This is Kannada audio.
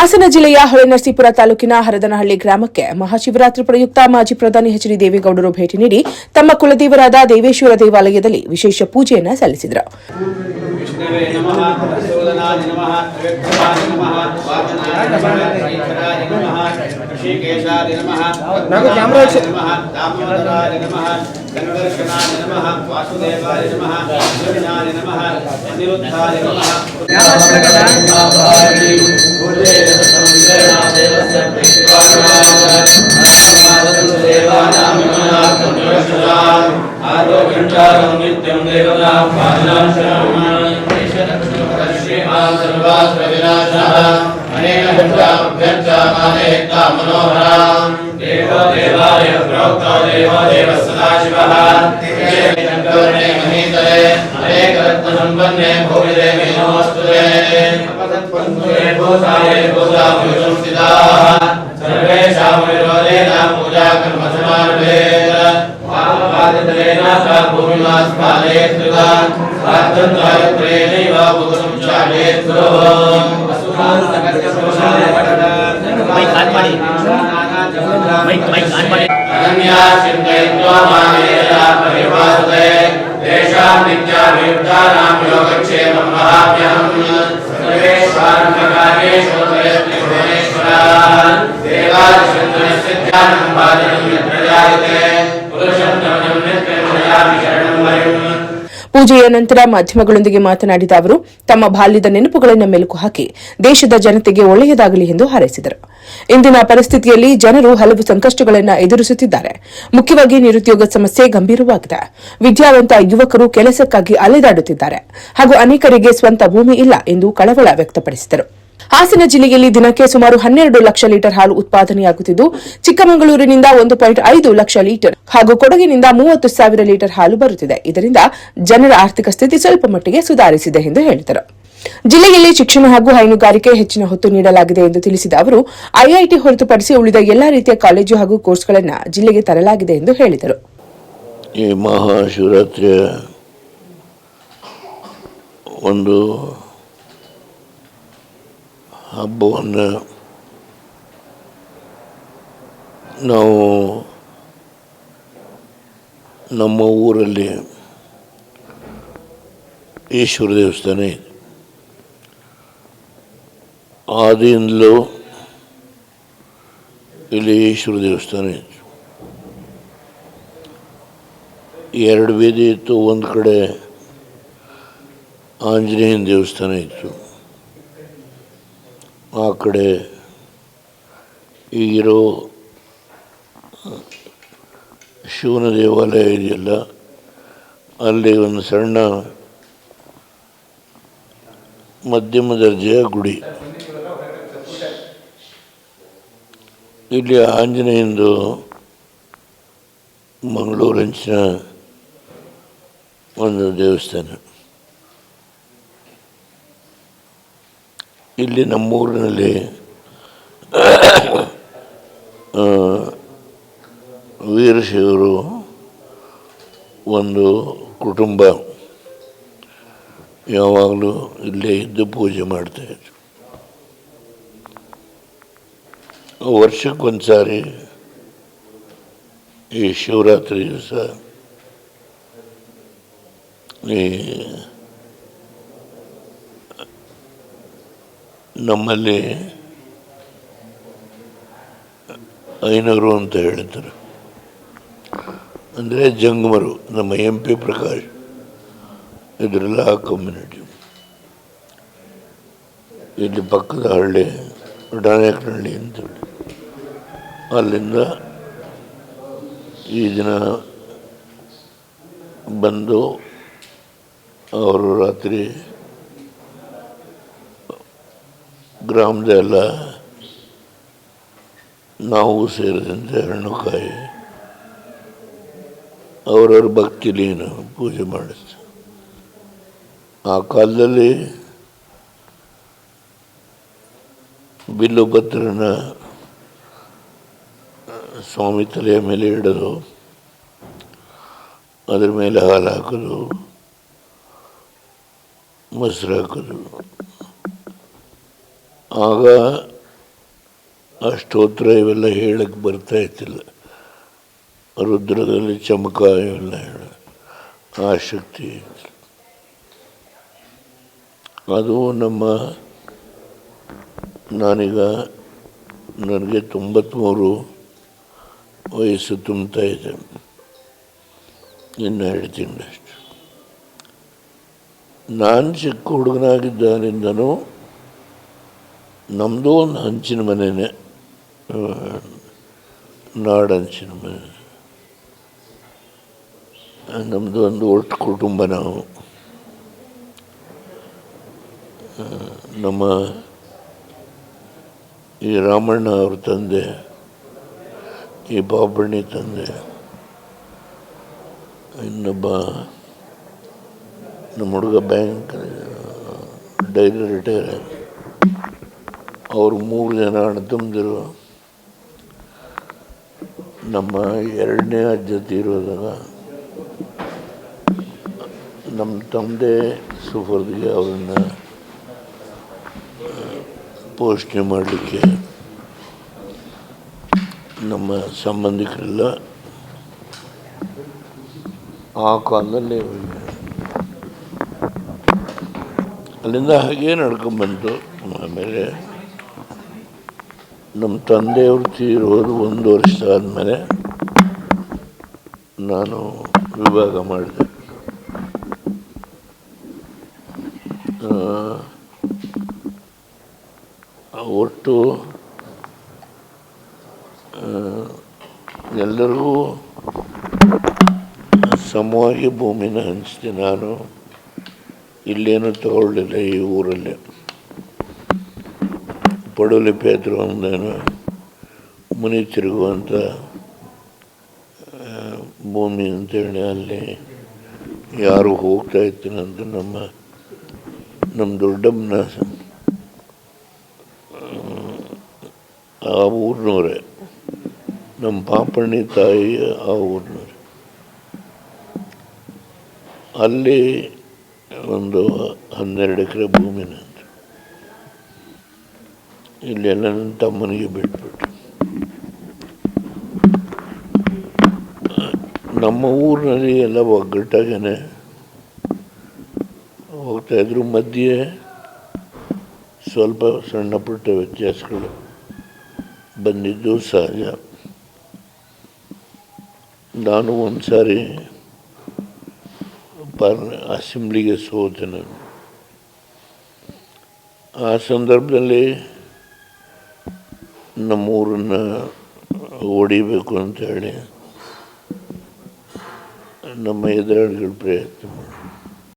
ಹಾಸನ ಜಿಲ್ಲೆಯ ಹೊಳೆನರಸೀಪುರ ತಾಲೂಕಿನ ಹರದನಹಳ್ಳಿ ಗ್ರಾಮಕ್ಕೆ ಮಹಾಶಿವರಾತ್ರಿ ಪ್ರಯುಕ್ತ ಮಾಜಿ ಪ್ರಧಾನಿ ಎಚ್ ಡಿ ದೇವೇಗೌಡರು ಭೇಟಿ ನೀಡಿ ತಮ್ಮ ಕುಲದೇವರಾದ ದೇವೇಶ್ವರ ದೇವಾಲಯದಲ್ಲಿ ವಿಶೇಷ ಪೂಜೆಯನ್ನು ಸಲ್ಲಿಸಿದರು ನಮಃ च मामेका मनोहराम् देवो देवाय प्रोक्तो देवो देवः सदाशिवः शङ्करणे महीतरे अनेकरत्नसम्पन्ने भूमिरे मेनोऽस्तुरे अपतत्पन्धुरे भूताये भूताभूषंस्थिताः सर्वेषां विरोधेन पूजा कर्म समारभेत् पादत्रेण सा भूमिमास्मादेत्रिता स्वातन्त्रायत्रेणैव भूतं चालेत्रो असुरान् सकस्य शोषाय மை கால்பாடி மை மை கால்பாடி அனன்யா சிந்தைத்வா மாமேதா பரிவாசதே தேஷாம் நித்யா வியுக்தானாம் யோகக்ஷேமம் மகாபியம் சர்வேஸ்வார்மகாரேஷு தயஸ்மி புவனேஸ்வரான் தேவாதிசந்திரஸ்ய தியானம் பாதனம் யத் பிரஜாயதே புருஷம் தமனம் நித்யம் பிரஜாமி சரணம் வரிம் ಪೂಜೆಯ ನಂತರ ಮಾಧ್ಯಮಗಳೊಂದಿಗೆ ಮಾತನಾಡಿದ ಅವರು, ತಮ್ಮ ಬಾಲ್ಯದ ನೆನಪುಗಳನ್ನು ಮೆಲುಕು ಹಾಕಿ ದೇಶದ ಜನತೆಗೆ ಒಳ್ಳೆಯದಾಗಲಿ ಎಂದು ಹಾರೈಸಿದರು. ಇಂದಿನ ಪರಿಸ್ಥಿತಿಯಲ್ಲಿ ಜನರು ಹಲವು ಸಂಕಷ್ಟಗಳನ್ನು ಎದುರಿಸುತ್ತಿದ್ದಾರೆ. ಮುಖ್ಯವಾಗಿ ನಿರುದ್ಯೋಗ ಸಮಸ್ಯೆ ಗಂಭೀರವಾಗಿದೆ. ವಿದ್ಯಾವಂತ ಯುವಕರು ಕೆಲಸಕ್ಕಾಗಿ ಅಲೆದಾಡುತ್ತಿದ್ದಾರೆ. ಹಾಗೂ ಅನೇಕರಿಗೆ ಸ್ವಂತ ಭೂಮಿ ಇಲ್ಲ ಎಂದು ಕಳವಳ ವ್ಯಕ್ತಪಡಿಸಿದರು. ಹಾಸನ ಜಿಲ್ಲೆಯಲ್ಲಿ ದಿನಕ್ಕೆ ಸುಮಾರು ಹನ್ನೆರಡು ಲಕ್ಷ ಲೀಟರ್ ಹಾಲು ಉತ್ಪಾದನೆಯಾಗುತ್ತಿದ್ದು, ಚಿಕ್ಕಮಗಳೂರಿನಿಂದ ಒಂದು ಪಾಯಿಂಟ್ ಐದು ಲಕ್ಷ ಲೀಟರ್ ಹಾಗೂ ಕೊಡಗಿನಿಂದ ಮೂವತ್ತು ಸಾವಿರ ಲೀಟರ್ ಹಾಲು ಬರುತ್ತಿದೆ. ಇದರಿಂದ ಜನರ ಆರ್ಥಿಕ ಸ್ಥಿತಿ ಸ್ವಲ್ಪ ಮಟ್ಟಿಗೆ ಸುಧಾರಿಸಿದೆ ಎಂದು ಹೇಳಿದರು. ಜಿಲ್ಲೆಯಲ್ಲಿ ಶಿಕ್ಷಣ ಹಾಗೂ ಹೈನುಗಾರಿಕೆ ಹೆಚ್ಚಿನ ಹೊತ್ತು ನೀಡಲಾಗಿದೆ ಎಂದು ತಿಳಿಸಿದ ಅವರು, ಐಐಟಿ ಹೊರತುಪಡಿಸಿ ಉಳಿದ ಎಲ್ಲಾ ರೀತಿಯ ಕಾಲೇಜು ಹಾಗೂ ಕೋರ್ಸ್ಗಳನ್ನು ಜಿಲ್ಲೆಗೆ ತರಲಾಗಿದೆ ಎಂದು ಹೇಳಿದರು. ಈ ಒಂದು ಹಬ್ಬವನ್ನು ನಾವು ನಮ್ಮ ಊರಲ್ಲಿ ಈಶ್ವರ ದೇವಸ್ಥಾನ ಇದೆ. ಆದಿಯಿಂದಲೂ ಇಲ್ಲಿ ಈಶ್ವರ ದೇವಸ್ಥಾನ ಇತ್ತು ಎರಡು ಬೀದಿ ಇತ್ತು, ಒಂದು ಕಡೆ ಆಂಜನೇಯನ ದೇವಸ್ಥಾನ ಇತ್ತು. ಆ ಕಡೆ ಈಗಿರೋ ಶಿವನ ದೇವಾಲಯ ಇದೆಯಲ್ಲ, ಅಲ್ಲಿ ಒಂದು ಸಣ್ಣ ಮಧ್ಯಮ ದರ್ಜೆಯ ಗುಡಿ. ಇಲ್ಲಿ ಆಂಜನೇಯಂದು ಮಂಗಳೂರಂಚಿನ ಒಂದು ದೇವಸ್ಥಾನ. ಇಲ್ಲಿ ನಮ್ಮೂರಿನಲ್ಲಿ ವೀರಶೈವರು ಒಂದು ಕುಟುಂಬ ಯಾವಾಗಲೂ ಇಲ್ಲೇ ಇದ್ದು ಪೂಜೆ ಮಾಡ್ತಾಯಿದ್ರು ವರ್ಷಕ್ಕೊಂದು ಸಾರಿ ಈ ಶಿವರಾತ್ರಿ ದಿವಸ ಈ ನಮ್ಮಲ್ಲಿ ಐನೂರು ಅಂತ ಹೇಳ್ತಾರೆ ಅಂದರೆ ಜಂಗಮರು, ನಮ್ಮ ಎಂ ಪಿ ಪ್ರಕಾಶ್, ಇದರೆಲ್ಲ ಕಮ್ಯುನಿಟಿ ಇಲ್ಲಿ ಪಕ್ಕದ ಹಳ್ಳಿ ಡಾನೇಕನಹಳ್ಳಿ ಅಂತೇಳಿ ಅಲ್ಲಿಂದ ಈ ದಿನ ಬಂದು ಅವರು ರಾತ್ರಿ ಗ್ರಾಮದ ಎಲ್ಲ ನಾವು ಸೇರಿದಂತೆ ಹಣ್ಣುಕಾಯಿ ಅವರವ್ರ ಭಕ್ತಿಲೀನ ಪೂಜೆ ಮಾಡಿಸ್ತು. ಆ ಕಾಲದಲ್ಲಿ ಬಿಲ್ಲು ಭದ್ರನ ಸ್ವಾಮಿ ತಲೆಯ ಮೇಲೆ ಇಡೋದು ಅದ್ರ ಮೇಲೆ ಹಾಲು ಹಾಕೋದು ಮೊಸರು ಹಾಕೋದು ಆಗ ಆ ಸ್ತೋತ್ರ ಇವೆಲ್ಲ ಹೇಳಕ್ಕೆ ಬರ್ತಾ ಇತ್ತಿಲ್ಲ ರುದ್ರದಲ್ಲಿ ಚಮಕ ಇವೆಲ್ಲ ಹೇಳ, ಆ ಶಕ್ತಿ ಇತ್ತು. ಅದು ನಮ್ಮ, ನಾನೀಗ ನನಗೆ ತೊಂಬತ್ತ್ಮೂರು ವಯಸ್ಸು ತುಂಬ್ತಾ ಇದೆ. ಇನ್ನು ಹೇಳ್ತೀನಿ ಅಷ್ಟು. ನಾನು ಚಿಕ್ಕ ಹುಡುಗನಾಗಿದ್ದಾರಿಂದನೂ ನಮ್ಮದು ಒಂದು ಹಂಚಿನ ನಾಡ ನಾಡಂಚಿನ ಮನೆ. ನಮ್ಮದು ಒಂದು ಒಟ್ಟು ಕುಟುಂಬ ನಾವು. ನಮ್ಮ ಈ ರಾಮಣ್ಣ ಅವ್ರ ತಂದೆ, ಈ ಬಾಬಣ್ಣಿ ತಂದೆ, ಇನ್ನೊಬ್ಬ ನಮ್ಮ ಹುಡುಗ ಬ್ಯಾಂಕ್ ಡೈಲಿ ರಿಟೈರ್ ಆದ ಅವ್ರು ಮೂರು ಜನ ಅಣ್ಣತಮ್ಮದಿರು. ನಮ್ಮ ಎರಡನೇ ಅಜ್ಜತಿ ಇರೋದಾಗ ನಮ್ಮ ತಂದೆ ಸುಫರ್ದಿಗೆ ಅವರನ್ನು ಪೋಷಣೆ ಮಾಡಲಿಕ್ಕೆ ನಮ್ಮ ಸಂಬಂಧಿಕರೆಲ್ಲ ಆ ಕಾಲದಲ್ಲಿ ಅಲ್ಲಿಂದ ಹಾಗೇ ನಡ್ಕೊಂಡ್ಬಂತು ಆಮೇಲೆ ನಮ್ಮ ತಂದೆಯವರು ತೀರೋದು ಒಂದು ವರ್ಷ ಆದಮೇಲೆ ನಾನು ವಿಭಾಗ ಮಾಡಿದೆ. ಒಟ್ಟು ಎಲ್ಲರಿಗೂ ಸಮವಾಗಿ ಭೂಮಿನ ಹಂಚಿದೆ ನಾನು. ಇಲ್ಲೇನು ತಗೊಳ್ಳಿಲ್ಲ ಈ ಊರಲ್ಲಿ. ಪಡುಲಿ ಹತ್ರ ಒಂದೇನು ಮುನಿ ತಿರುಗುವಂಥ ಭೂಮಿ ಅಂತೇಳಿ ಅಲ್ಲಿ ಯಾರು ಹೋಗ್ತಾ ಇರ್ತೀನಂತ ನಮ್ಮ ನಮ್ಮ ದೊಡ್ಡಮ್ಮನ, ಆ ಊರಿನವರೇ. ನಮ್ಮ ಪಾಪಣ್ಣಿ ತಾಯಿ ಆ ಊರಿನವ್ರೆ. ಅಲ್ಲಿ ಒಂದು ಹನ್ನೆರಡು ಎಕರೆ ಭೂಮಿನ ಇಲ್ಲೆಲ್ಲ ನನ್ನ ತಮ್ಮನಿಗೆ ಬಿಟ್ಬಿಟ್ಟು. ನಮ್ಮ ಊರಿನಲ್ಲಿ ಎಲ್ಲ ಒಗ್ಗಟ್ಟಾಗೇನೆ ಹೋಗ್ತಾ ಇದ್ರು. ಮಧ್ಯೆ ಸ್ವಲ್ಪ ಸಣ್ಣ ಪುಟ್ಟ ವ್ಯತ್ಯಾಸಗಳು ಬಂದಿದ್ದು ಸಹಜ. ನಾನು ಒಂದು ಸಾರಿ ಪಾರ್ ಅಸೆಂಬ್ಲಿಗೆ ಸೋತೆ ನಾನು ಆ ಸಂದರ್ಭದಲ್ಲಿ ನಮ್ಮೂರನ್ನು ಹೊಡಿಬೇಕು ಅಂತ ಹೇಳಿ ನಮ್ಮ ಎದುರಾಳಿಗಳು ಪ್ರಯತ್ನ.